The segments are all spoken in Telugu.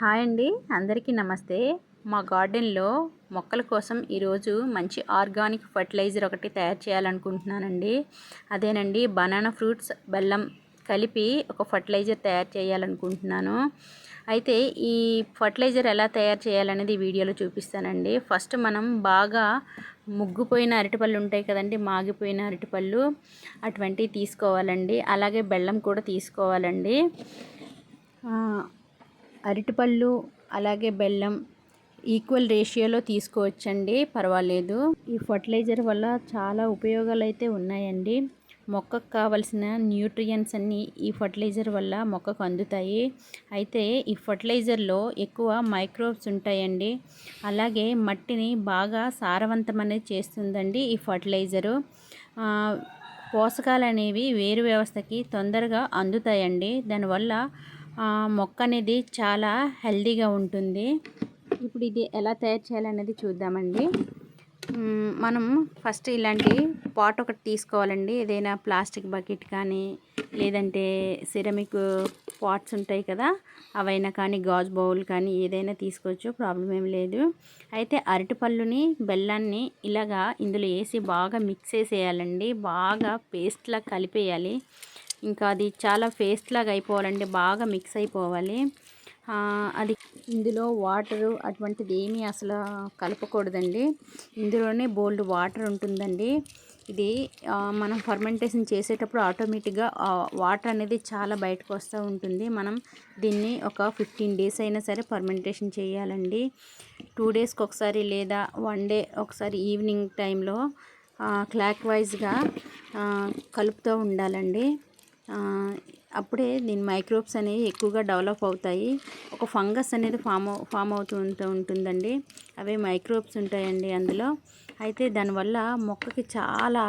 హాయ్ అండి. అందరికీ నమస్తే. మా గార్డెన్లో మొక్కల కోసం ఈరోజు మంచి ఆర్గానిక్ ఫర్టిలైజర్ ఒకటి తయారు చేయాలనుకుంటున్నానండి. అదేనండి బనానా ఫ్రూట్స్ బెల్లం కలిపి ఒక ఫర్టిలైజర్ తయారు చేయాలనుకుంటున్నాను. అయితే ఈ ఫర్టిలైజర్ ఎలా తయారు చేయాలనేది వీడియోలో చూపిస్తానండి. ఫస్ట్ మనం బాగా ముగ్గుపోయిన అరటిపళ్ళు ఉంటాయి కదండి మాగిపోయిన అరటిపళ్ళు అటువంటివి తీసుకోవాలండి. అలాగే బెల్లం కూడా తీసుకోవాలండి. అరటిపళ్ళు అలాగే బెల్లం ఈక్వల్ రేషియోలో తీసుకోవచ్చండి పర్వాలేదు. ఈ ఫర్టిలైజర్ వల్ల చాలా ఉపయోగాలు అయితే ఉన్నాయండి. మొక్కకు కావలసిన న్యూట్రియన్స్ అన్నీ ఈ ఫర్టిలైజర్ వల్ల మొక్కకు అందుతాయి. అయితే ఈ ఫర్టిలైజర్లో ఎక్కువ మైక్రోబ్స్ ఉంటాయండి. అలాగే మట్టిని బాగా సారవంతం అనేది చేస్తుందండి ఈ ఫర్టిలైజరు. పోషకాలు అనేవి వేరు వ్యవస్థకి తొందరగా అందుతాయండి. దానివల్ల మొక్క అనేది చాలా హెల్దీగా ఉంటుంది. ఇప్పుడు ఇది ఎలా తయారు చేయాలనేది చూద్దామండి. మనం ఫస్ట్ ఇలాంటి పాట్ ఒకటి తీసుకోవాలండి. ఏదైనా ప్లాస్టిక్ బకెట్ కానీ లేదంటే సిరమిక్ పాట్స్ ఉంటాయి కదా అవైనా కానీ గాజు బౌల్ కానీ ఏదైనా తీసుకోవచ్చు ప్రాబ్లం ఏం లేదు. అయితే అరటిపళ్ళుని బెల్లాన్ని ఇలాగా ఇందులో వేసి బాగా మిక్స్ చేసేయాలండి. బాగా పేస్ట్లా కలిపేయాలి. ఇంకా అది చాలా పేస్ట్ లాగా అయిపోవాలండి బాగా మిక్స్ అయిపోవాలి. అది ఇందులో వాటరు అటువంటిది ఏమీ అసలు కలపకూడదండి. ఇందులోనే బోల్డ్ వాటర్ ఉంటుందండి. ఇది మనం ఫర్మెంటేషన్ చేసేటప్పుడు ఆటోమేటిక్గా వాటర్ అనేది చాలా బయటకు వస్తూ ఉంటుంది. మనం దీన్ని ఒక ఫిఫ్టీన్ డేస్ అయినా సరే ఫర్మెంటేషన్ చేయాలండి. టూ డేస్కి ఒకసారి లేదా వన్ డే ఒకసారి ఈవినింగ్ టైంలో క్లాక్ వైజ్గా కలుపుతూ ఉండాలండి. అప్పుడే దీని మైక్రోబ్స్ అనేవి ఎక్కువగా డెవలప్ అవుతాయి. ఒక ఫంగస్ అనేది ఫామ్ ఫామ్ అవుతూ ఉంటుందండి. అవే మైక్రోబ్స్ ఉంటాయండి అందులో. అయితే దానివల్ల మొక్కకి చాలా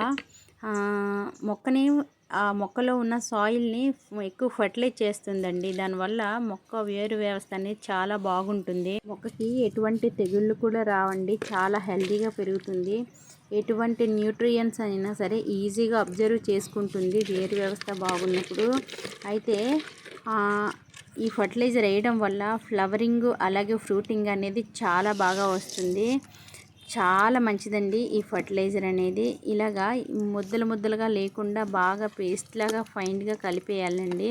మొక్కని ఆ మొక్కలో ఉన్న సాయిల్ని ఎక్కువ ఫర్టిలైజ్ చేస్తుందండి. దానివల్ల మొక్క వేరు వ్యవస్థ అనేది చాలా బాగుంటుంది. మొక్కకి ఎటువంటి తెగుళ్ళు కూడా రావండి. చాలా హెల్తీగా పెరుగుతుంది. ఎటువంటి న్యూట్రియన్స్ అయినా సరే ఈజీగా అబ్జర్వ్ చేసుకుంటుంది. వేరు వ్యవస్థ బాగున్నప్పుడు అయితే ఈ ఫర్టిలైజర్ వేయడం వల్ల ఫ్లవరింగ్ అలాగే ఫ్రూటింగ్ అనేది చాలా బాగా వస్తుంది. చాలా మంచిదండి ఈ ఫర్టిలైజర్ అనేది. ఇలాగా ముద్దలు ముద్దలుగా లేకుండా బాగా పేస్ట్ లాగా ఫైన్గా కలిపేయాలండి.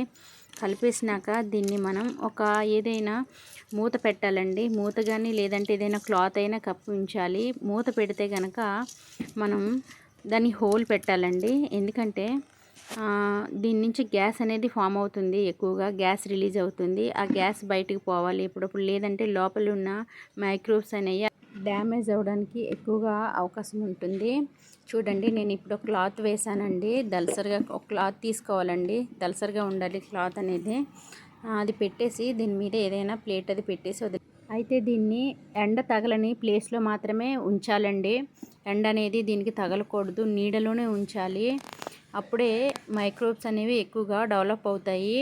కలిపేసినాక దీన్ని మనం ఒక ఏదైనా మూత పెట్టాలండి. మూత కానీ లేదంటే ఏదైనా క్లాత్ అయినా కప్పి ఉంచాలి మూత పెడితే కనుక మనం దాన్ని హోల్ పెట్టాలండి. ఎందుకంటే దీని నుంచి గ్యాస్ అనేది ఫామ్ అవుతుంది ఎక్కువగా. గ్యాస్ రిలీజ్ అవుతుంది. ఆ గ్యాస్ బయటకు పోవాలి ఇప్పుడప్పుడు లేదంటే లోపల ఉన్న మైక్రోబ్స్ అనేవి డ్యామేజ్ అవ్వడానికి ఎక్కువగా అవకాశం ఉంటుంది. చూడండి నేను ఇప్పుడు క్లాత్ వేసానండి దలసరిగా ఒక క్లాత్ తీసుకోవాలండి. దలసరిగా ఉండాలి క్లాత్ అనేది. అది పెట్టేసి దీని మీద ఏదైనా ప్లేట్ అది పెట్టేసి వదిలి. అయితే దీన్ని ఎండ తగలని ప్లేస్లో మాత్రమే ఉంచాలండి. ఎండ అనేది దీనికి తగలకూడదు. నీడలోనే ఉంచాలి. అప్పుడే మైక్రోబ్స్ అనేవి ఎక్కువగా డెవలప్ అవుతాయి.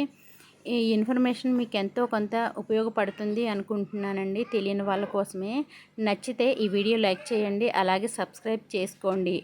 ఈ ఇన్ఫర్మేషన్ మీకు ఎంతో కొంత ఉపయోగపడుతుంది అనుకుంటున్నానండి. తెలియని వాళ్ళ కోసమే. నచ్చితే ఈ వీడియో లైక్ చేయండి. అలాగే సబ్స్క్రైబ్ చేసుకోండి.